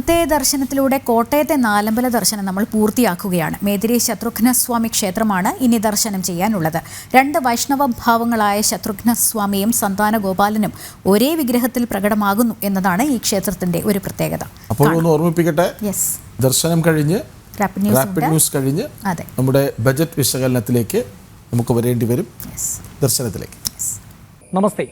ഇന്നത്തെ ദർശനത്തിലൂടെ കോട്ടയത്തെ നാലമ്പല ദർശനം നമ്മൾ പൂർത്തിയാക്കുകയാണ്. മേതിരി ശത്രുഘ്നസ്വാമി ക്ഷേത്രമാണ് ഇനി ദർശനം ചെയ്യാനുള്ളത്. രണ്ട് വൈഷ്ണവ ഭാവങ്ങളായ ശത്രുഘ്നസ്വാമിയും സന്താന ഗോപാലനും ഒരേ വിഗ്രഹത്തിൽ പ്രകടമാകുന്നു എന്നതാണ് ഈ ക്ഷേത്രത്തിന്റെ ഒരു പ്രത്യേകത. അപ്പോൾ ഒന്ന് ഓർമ്മിപ്പിക്കട്ടെ. യെസ് ദർശനം കഴിഞ്ഞ് റാപ്പിഡ് ന്യൂസ് റാപ്പിഡ് ന്യൂസ് കഴിഞ്ഞ് അതെ. നമ്മുടെ ബജറ്റ് വിശകലനത്തിലേക്ക് നമുക്ക് വരേണ്ടി വരും. ദർശനത്തിലേക്ക്. നമസ്തേ.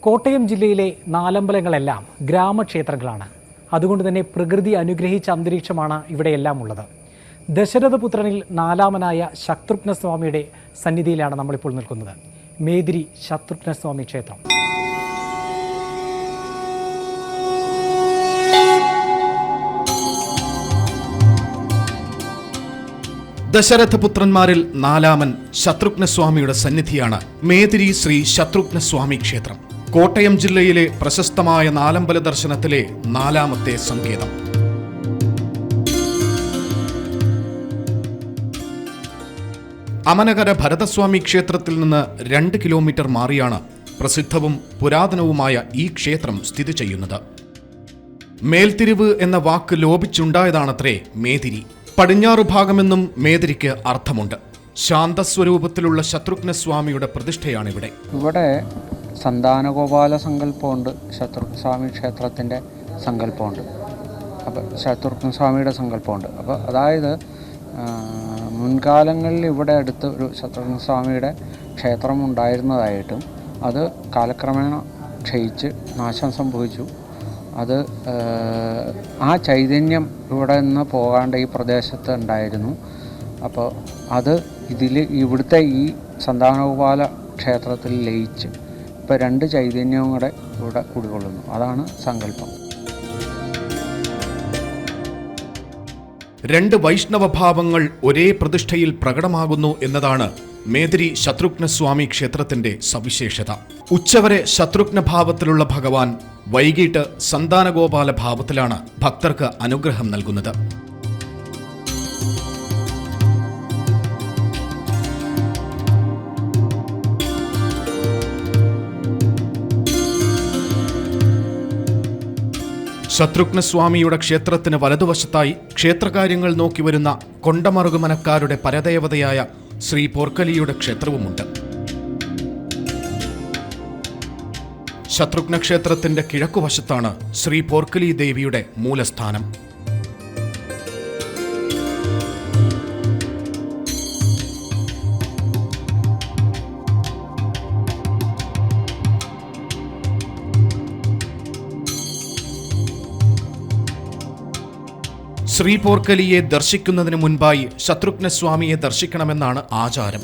കോട്ടയം ജില്ലയിലെ നാലമ്പലങ്ങളെല്ലാം ഗ്രാമക്ഷേത്രങ്ങളാണ്. അതുകൊണ്ട് തന്നെ പ്രകൃതി അനുഗ്രഹിച്ച അന്തരീക്ഷമാണ് ഇവിടെയെല്ലാം ഉള്ളത്. ദശരഥപുത്രനിൽ നാലാമനായ ശത്രുഘ്ന സ്വാമിയുടെ സന്നിധിയിലാണ് നമ്മളിപ്പോൾ നിൽക്കുന്നത്. മേതിരി ശത്രുഘ്നസ്വാമി ക്ഷേത്രം. ദശരഥപുത്രന്മാരിൽ നാലാമൻ ശത്രുഘ്നസ്വാമിയുടെ സന്നിധിയാണ് മേതിരി ശ്രീ ശത്രുഘ്നസ്വാമി ക്ഷേത്രം. കോട്ടയം ജില്ലയിലെ പ്രശസ്തമായ നാലമ്പല ദർശനത്തിലെ നാലാമത്തെ സങ്കേതം. അമനകര ഭരതസ്വാമി ക്ഷേത്രത്തിൽ നിന്ന് രണ്ട് കിലോമീറ്റർ മാറിയാണ് പ്രസിദ്ധവും പുരാതനവുമായ ഈ ക്ഷേത്രം സ്ഥിതി ചെയ്യുന്നത്. മേൽതിരിവ് എന്ന വാക്ക് ലോപിച്ചുണ്ടായതാണത്രേ മേതിരി. പടിഞ്ഞാറു ഭാഗമെന്നും മേതിരിക്ക് അർത്ഥമുണ്ട്. ശാന്തസ്വരൂപത്തിലുള്ള ശത്രുഘ്നസ്വാമിയുടെ പ്രതിഷ്ഠയാണിവിടെ. ഇവിടെ സന്താനഗോപാല സങ്കല്പമുണ്ട് ശത്രുഘ്നസ്വാമി ക്ഷേത്രത്തിന്റെ സങ്കല്പമുണ്ട്. അപ്പം ശത്രുഘ്നസ്വാമിയുടെ സങ്കല്പമുണ്ട്. അപ്പോൾ അതായത് മുൻകാലങ്ങളിൽ ഇവിടെ അടുത്ത് ഒരു ശത്രുഘ്നസ്വാമിയുടെ ക്ഷേത്രം ഉണ്ടായിരുന്നതായിട്ടും അത് കാലക്രമേണ ക്ഷയിച്ച് നാശം സംഭവിച്ചു. അത് ആ, ചൈതന്യം ഇവിടെ നിന്ന് പോകാണ്ട് ഈ പ്രദേശത്ത് ഉണ്ടായിരുന്നു. അപ്പോൾ അത് ഇതിൽ ഇവിടുത്തെ ഈ സന്താനഗോപാല ക്ഷേത്രത്തിൽ ലയിച്ച് ഇപ്പോൾ രണ്ട് ചൈതന്യവും കൂടെ ഇവിടെ കുടികൊള്ളുന്നു. അതാണ് സങ്കല്പം. രണ്ട് വൈഷ്ണവ ഭാവങ്ങൾ ഒരേ പ്രതിഷ്ഠയിൽ പ്രകടമാകുന്നു എന്നതാണ് മേതിരി ശത്രുഘ്നസ്വാമി ക്ഷേത്രത്തിന്റെ സവിശേഷത. ഉച്ചവരെ ശത്രുഘ്ന ഭാവത്തിലുള്ള ഭഗവാൻ വൈകിട്ട് സന്താനഗോപാല ഭാവത്തിലാണ് ഭക്തർക്ക് അനുഗ്രഹം നൽകുന്നത്. ശത്രുഘ്നസ്വാമിയുടെ ക്ഷേത്രത്തിന് വലതുവശത്തായി ക്ഷേത്രകാര്യങ്ങൾ നോക്കി വരുന്ന കൊണ്ടമറുകുമനക്കാരുടെ പരദേവതയായ ശ്രീ പോർക്കലിയുടെ ക്ഷേത്രവുമുണ്ട്. ശത്രുഘ്ന ക്ഷേത്രത്തിന്റെ കിഴക്കുവശത്താണ് ശ്രീ പോർക്കലി ദേവിയുടെ മൂലസ്ഥാനം. ശ്രീ പോർക്കലിയെ ദർശിക്കുന്നതിന് മുൻപായി ശത്രുഘ്ന സ്വാമിയെ ദർശിക്കണമെന്നാണ് ആചാരം.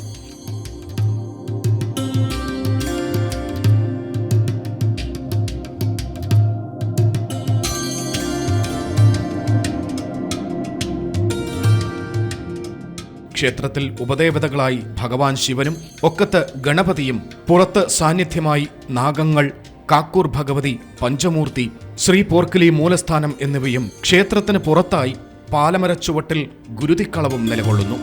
ക്ഷേത്രത്തിൽ ഉപദേവതകളായി ഭഗവാൻ ശിവനും ഒക്കത്ത് ഗണപതിയും പുറത്ത് സാന്നിധ്യമായി നാഗങ്ങൾ കാക്കൂർ ഭഗവതി പഞ്ചമൂർത്തി ശ്രീ പോർക്കിലി മൂലസ്ഥാനം എന്നിവയും ക്ഷേത്രത്തിന് പുറത്തായി പാലമരച്ചുവട്ടിൽ ഗുരുതിക്കളവും നിലകൊള്ളുന്നു.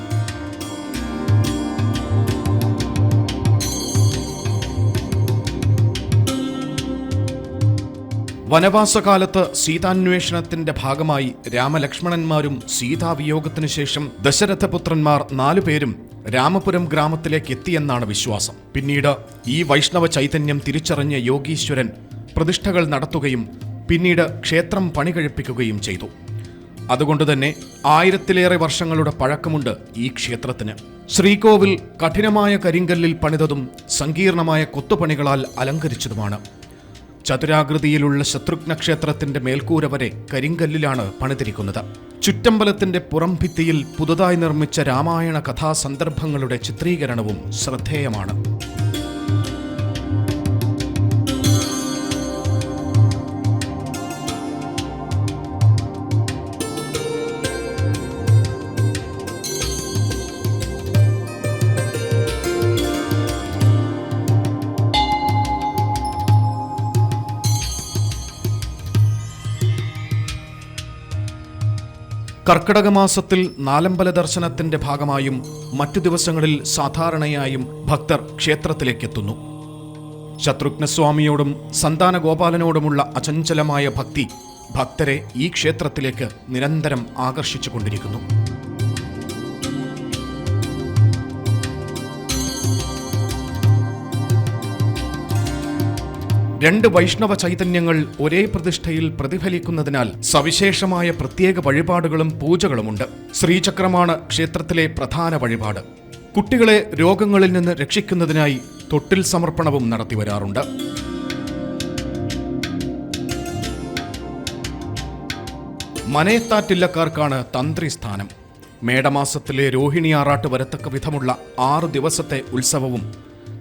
വനവാസകാലത്ത് സീതാന്വേഷണത്തിന്റെ ഭാഗമായി രാമലക്ഷ്മണന്മാരും സീതാവിയോഗത്തിനു ശേഷം ദശരഥപുത്രന്മാർ നാലുപേരും രാമപുരം ഗ്രാമത്തിലേക്ക് എത്തിയെന്നാണ് വിശ്വാസം. പിന്നീട് ഈ വൈഷ്ണവ ചൈതന്യം തിരിച്ചറിഞ്ഞ യോഗീശ്വരൻ പ്രതിഷ്ഠകൾ നടത്തുകയും പിന്നീട് ക്ഷേത്രം പണികഴിപ്പിക്കുകയും ചെയ്തു. അതുകൊണ്ട് തന്നെ ആയിരത്തിലേറെ വർഷങ്ങളുടെ പഴക്കമുണ്ട് ഈ ക്ഷേത്രത്തിന്. ശ്രീകോവിൽ കഠിനമായ കരിങ്കല്ലിൽ പണിതതും സങ്കീർണമായ കൊത്തുപണികളാൽ അലങ്കരിച്ചതുമാണ്. ചതുരാകൃതിയിലുള്ള ശത്രുഘ്ന ക്ഷേത്രത്തിന്റെ മേൽക്കൂര വരെ കരിങ്കല്ലിലാണ് പണിതിരിക്കുന്നത്. ചുറ്റമ്പലത്തിന്റെ പുറം ഭിത്തിയിൽ പുതുതായി നിർമ്മിച്ച രാമായണ കഥാസന്ദർഭങ്ങളുടെ ചിത്രീകരണവും ശ്രദ്ധേയമാണ്. കർക്കിടക മാസത്തിൽ നാലമ്പല ദർശനത്തിന്റെ ഭാഗമായും മറ്റു ദിവസങ്ങളിൽ സാധാരണയായും ഭക്തർ ക്ഷേത്രത്തിലേക്കെത്തുന്നു. ശത്രുഘ്നസ്വാമിയോടും സന്താന ഗോപാലനോടുമുള്ള അചഞ്ചലമായ ഭക്തി ഭക്തരെ ഈ ക്ഷേത്രത്തിലേക്ക് നിരന്തരം ആകർഷിച്ചുകൊണ്ടിരിക്കുന്നു. രണ്ട് വൈഷ്ണവ ചൈതന്യങ്ങൾ ഒരേ പ്രതിഷ്ഠയിൽ പ്രതിഫലിക്കുന്നതിനാൽ സവിശേഷമായ പ്രത്യേക വഴിപാടുകളും പൂജകളുമുണ്ട്. ശ്രീചക്രമാണ് ക്ഷേത്രത്തിലെ പ്രധാന വഴിപാട്. കുട്ടികളെ രോഗങ്ങളിൽ നിന്ന് രക്ഷിക്കുന്നതിനായി തൊട്ടിൽ സമർപ്പണവും നടത്തിവരാറുണ്ട് മനയത്താറ്റില്ലക്കാർക്കാണ് തന്ത്രി സ്ഥാനം മേടമാസത്തിലെ രോഹിണി ആറാട്ട് വരത്തക്ക വിധമുള്ള ആറു ദിവസത്തെ ഉത്സവവും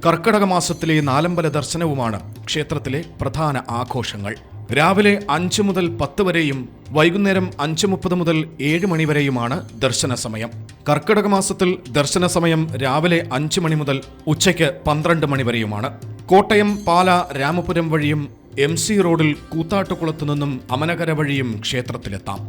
കർക്കടക മാസത്തിലെ നാലമ്പല ദർശനവുമാണ് ക്ഷേത്രത്തിലെ പ്രധാന ആഘോഷങ്ങൾ. രാവിലെ അഞ്ച് മുതൽ പത്ത് വരെയും വൈകുന്നേരം അഞ്ച് മുപ്പത് മുതൽ ഏഴ് മണിവരെയുമാണ് ദർശന സമയം. കർക്കിടക മാസത്തിൽ ദർശന സമയം രാവിലെ അഞ്ച് മണി മുതൽ ഉച്ചയ്ക്ക് പന്ത്രണ്ട് മണി വരെയുമാണ്. കോട്ടയം പാല രാമപുരം വഴിയും എം സി റോഡിൽ കൂത്താട്ടുകുളത്തു നിന്നും അമനകര വഴിയും ക്ഷേത്രത്തിലെത്താം.